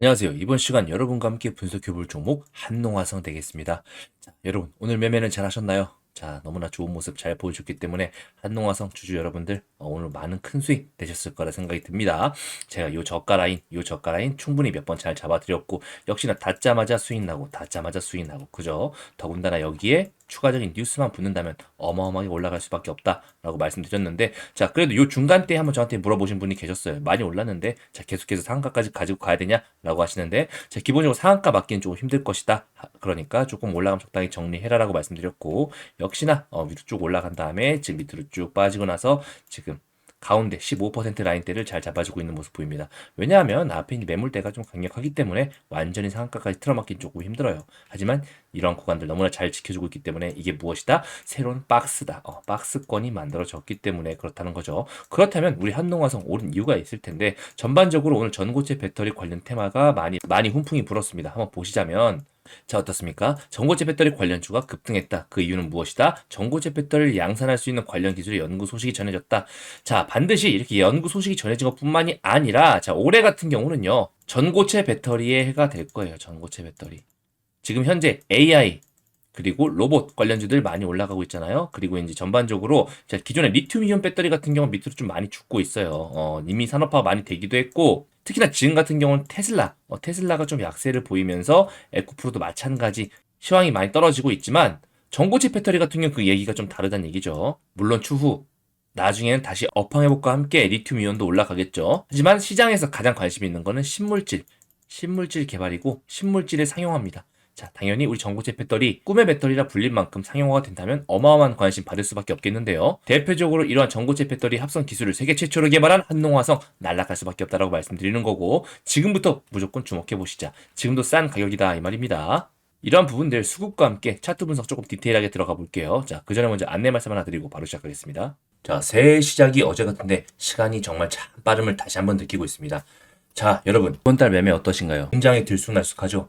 안녕하세요. 이번 시간 여러분과 함께 분석해 볼 종목 한농화성 되겠습니다. 자, 여러분 오늘 매매는 잘 하셨나요? 자, 너무나 좋은 모습 잘 보여줬기 때문에 한농화성 주주 여러분들 어, 오늘 많은 큰 수익 되셨을 거라 생각이 듭니다. 제가 요 저가 라인, 요 저가 라인 충분히 몇 번 잘 잡아드렸고 역시나 닿자마자 수익 나고 닿자마자 수익 나고 그죠? 더군다나 여기에 추가적인 뉴스만 붙는다면 어마어마하게 올라갈 수밖에 없다라고 말씀드렸는데 자 그래도 요 중간 때 한번 저한테 물어보신 분이 계셨어요. 많이 올랐는데 자 계속해서 상한가까지 가지고 가야 되냐라고 하시는데 자 기본적으로 상한가 맞기는 조금 힘들 것이다. 그러니까 조금 올라가면 적당히 정리해라라고 말씀드렸고 역시나 어, 위로 쭉 올라간 다음에 지금 밑으로 쭉 빠지고 나서 지금 가운데 15% 라인대를 잘 잡아주고 있는 모습 보입니다. 왜냐하면 앞에 매물대가 좀 강력하기 때문에 완전히 상한가까지 틀어막긴 조금 힘들어요. 하지만 이런 구간들 너무나 잘 지켜주고 있기 때문에 이게 무엇이다? 새로운 박스다. 어, 박스권이 만들어졌기 때문에 그렇다는 거죠. 그렇다면 우리 한농화성 오른 이유가 있을 텐데 전반적으로 오늘 전고체 배터리 관련 테마가 많이 많이 훈풍이 불었습니다. 한번 보시자면 자, 어떻습니까? 전고체 배터리 관련주가 급등했다. 그 이유는 무엇이다? 전고체 배터리를 양산할 수 있는 관련 기술의 연구 소식이 전해졌다. 자, 반드시 이렇게 연구 소식이 전해진 것 뿐만이 아니라, 자, 올해 같은 경우는요, 전고체 배터리의 해가 될 거예요. 전고체 배터리. 지금 현재 AI, 그리고 로봇 관련주들 많이 올라가고 있잖아요. 그리고 이제 전반적으로 기존의 리튬이온 배터리 같은 경우 밑으로 좀 많이 죽고 있어요. 어, 이미 산업화가 많이 되기도 했고 특히나 지금 같은 경우는 테슬라, 어, 테슬라가 좀 약세를 보이면서 에코프로도 마찬가지 시황이 많이 떨어지고 있지만 전고체 배터리 같은 경우 그 얘기가 좀 다르다는 얘기죠. 물론 추후 나중에는 다시 업황 회복과 함께 리튬 이온도 올라가겠죠. 하지만 시장에서 가장 관심 있는 거는 신물질, 신물질 개발이고 신물질을 상용합니다. 자, 당연히 우리 전고체 배터리 꿈의 배터리라 불릴 만큼 상용화가 된다면 어마어마한 관심 받을 수밖에 없겠는데요. 대표적으로 이러한 전고체 배터리 합성 기술을 세계 최초로 개발한 한농화성 날락할 수밖에 없다라고 말씀드리는 거고 지금부터 무조건 주목해 보시자. 지금도 싼 가격이다 이 말입니다. 이러한 부분들 수급과 함께 차트 분석 조금 디테일하게 들어가 볼게요. 자, 그 전에 먼저 안내 말씀 하나 드리고 바로 시작하겠습니다. 자, 새해 시작이 어제 같은데 시간이 정말 참 빠름을 다시 한번 느끼고 있습니다. 자, 여러분, 이번 달 매매 어떠신가요? 굉장히 들쑥날쑥하죠?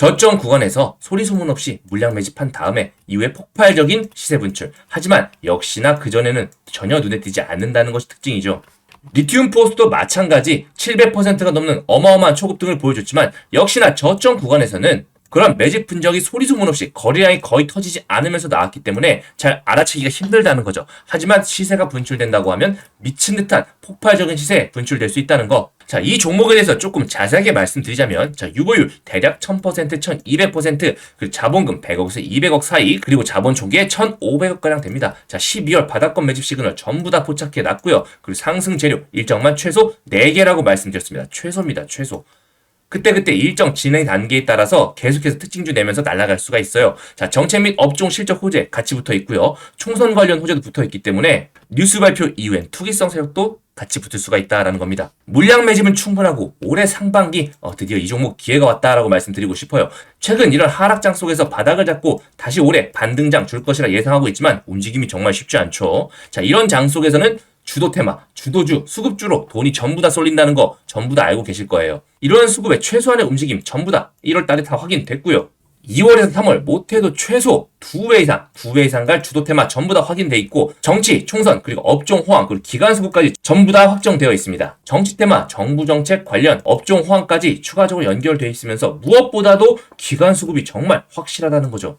저점 구간에서 소리 소문 없이 물량 매집한 다음에 이후에 폭발적인 시세 분출. 하지만 역시나 그전에는 전혀 눈에 띄지 않는다는 것이 특징이죠. 리튬 포스도 마찬가지 700%가 넘는 어마어마한 초급 등을 보여줬지만 역시나 저점 구간에서는 그런 매집 분적이 소리 소문 없이 거래량이 거의 터지지 않으면서 나왔기 때문에 잘 알아채기가 힘들다는 거죠. 하지만 시세가 분출된다고 하면 미친 듯한 폭발적인 시세에 분출될 수 있다는 거. 자, 이 종목에 대해서 조금 자세하게 말씀드리자면, 자, 유보율 대략 1000%, 1200%, 그리고 자본금 100억에서 200억 사이, 그리고 자본 총계 1500억가량 됩니다. 자, 12월 바닥권 매집 시그널 전부 다 포착해 놨고요. 그리고 상승 재료 일정만 최소 4개라고 말씀드렸습니다. 최소입니다, 최소. 그때그때 일정 진행 단계에 따라서 계속해서 특징주 내면서 날아갈 수가 있어요. 자, 정책 및 업종 실적 호재 같이 붙어 있고요. 총선 관련 호재도 붙어 있기 때문에 뉴스 발표 이후엔 투기성 세력도 같이 붙을 수가 있다라는 겁니다. 물량 매집은 충분하고 올해 상반기 어, 드디어 이 종목 기회가 왔다라고 말씀드리고 싶어요. 최근 이런 하락장 속에서 바닥을 잡고 다시 올해 반등장 줄 것이라 예상하고 있지만 움직임이 정말 쉽지 않죠. 자, 이런 장 속에서는 주도 테마, 주도주, 수급주로 돈이 전부 다 쏠린다는 거 전부 다 알고 계실 거예요. 이런 수급의 최소한의 움직임 전부 다 1월 달에 다 확인됐고요. 2월에서 3월 못해도 최소 2배 이상, 2배 이상 갈 주도 테마 전부 다 확인돼 있고 정치, 총선, 그리고 업종 호황, 그리고 기간 수급까지 전부 다 확정되어 있습니다. 정치 테마, 정부 정책 관련 업종 호황까지 추가적으로 연결되어 있으면서 무엇보다도 기간 수급이 정말 확실하다는 거죠.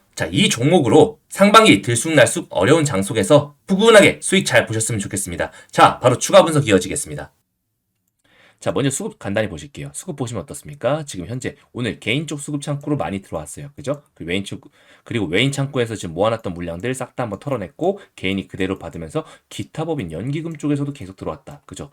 자, 이 종목으로 상반기 들쑥날쑥 어려운 장 속에서 푸근하게 수익 잘 보셨으면 좋겠습니다. 자, 바로 추가 분석 이어지겠습니다. 자, 먼저 수급 간단히 보실게요. 수급 보시면 어떻습니까? 지금 현재 오늘 개인 쪽 수급 창구로 많이 들어왔어요. 그죠? 그 외인 창구, 그리고 외인 창구에서 지금 모아놨던 물량들 싹 다 한번 털어냈고, 개인이 그대로 받으면서 기타 법인 연기금 쪽에서도 계속 들어왔다. 그죠?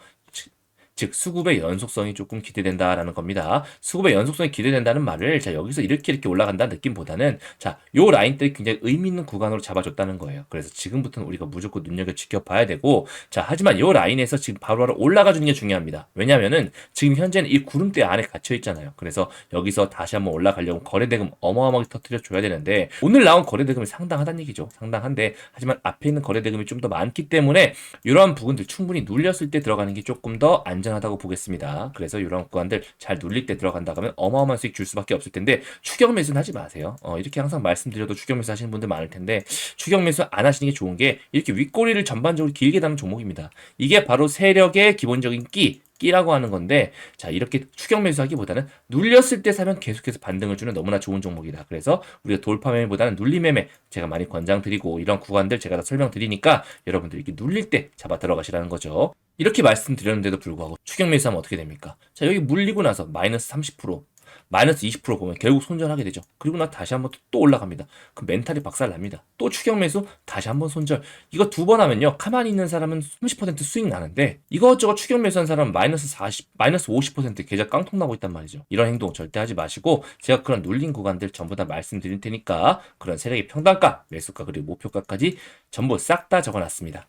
즉 수급의 연속성이 조금 기대된다라는 겁니다. 수급의 연속성이 기대된다는 말을 자 여기서 이렇게 이렇게 올라간다는 느낌보다는 자요 라인들이 굉장히 의미 있는 구간으로 잡아줬다는 거예요. 그래서 지금부터는 우리가 무조건 눈여겨 지켜봐야 되고 자 하지만 요 라인에서 지금 바로바로 올라가 주는 게 중요합니다. 왜냐면은 지금 현재는 이 구름대 안에 갇혀 있잖아요. 그래서 여기서 다시 한번 올라가려면 거래대금 어마어마하게 터트려 줘야 되는데 오늘 나온 거래대금이 상당하다는 얘기죠. 상당한데 하지만 앞에 있는 거래대금이 좀 더 많기 때문에 이러한 부분들 충분히 눌렸을 때 들어가는 게 조금 더 안전 안전하다고 보겠습니다. 그래서 이런 구간들 잘 눌릴 때 들어간다 하면 어마어마한 수익 줄 수밖에 없을 텐데 추격 매수는 하지 마세요. 어, 이렇게 항상 말씀드려도 추격 매수 하시는 분들 많을 텐데 추격 매수 안 하시는 게 좋은 게 이렇게 윗꼬리를 전반적으로 길게 다는 종목입니다. 이게 바로 세력의 기본적인 끼, 끼라고 하는 건데 자 이렇게 추격 매수하기보다는 눌렸을 때 사면 계속해서 반등을 주는 너무나 좋은 종목이다. 그래서 우리가 돌파 매매보다는 눌림 매매 제가 많이 권장드리고 이런 구간들 제가 다 설명드리니까 여러분들 이렇게 눌릴 때 잡아 들어가시라는 거죠. 이렇게 말씀드렸는데도 불구하고 추격 매수하면 어떻게 됩니까? 자 여기 물리고 나서 마이너스 30% 마이너스 20% 보면 결국 손절하게 되죠. 그리고 나 다시 한번 또 올라갑니다. 그 멘탈이 박살납니다. 또 추격 매수, 다시 한번 손절. 이거 두 번 하면요. 가만히 있는 사람은 30% 수익 나는데 이것저것 추격 매수한 사람은 마이너스 40, 마이너스 50% 계좌 깡통 나고 있단 말이죠. 이런 행동 절대 하지 마시고 제가 그런 눌린 구간들 전부 다 말씀드릴 테니까 그런 세력의 평단가, 매수가 그리고 목표가까지 전부 싹 다 적어놨습니다.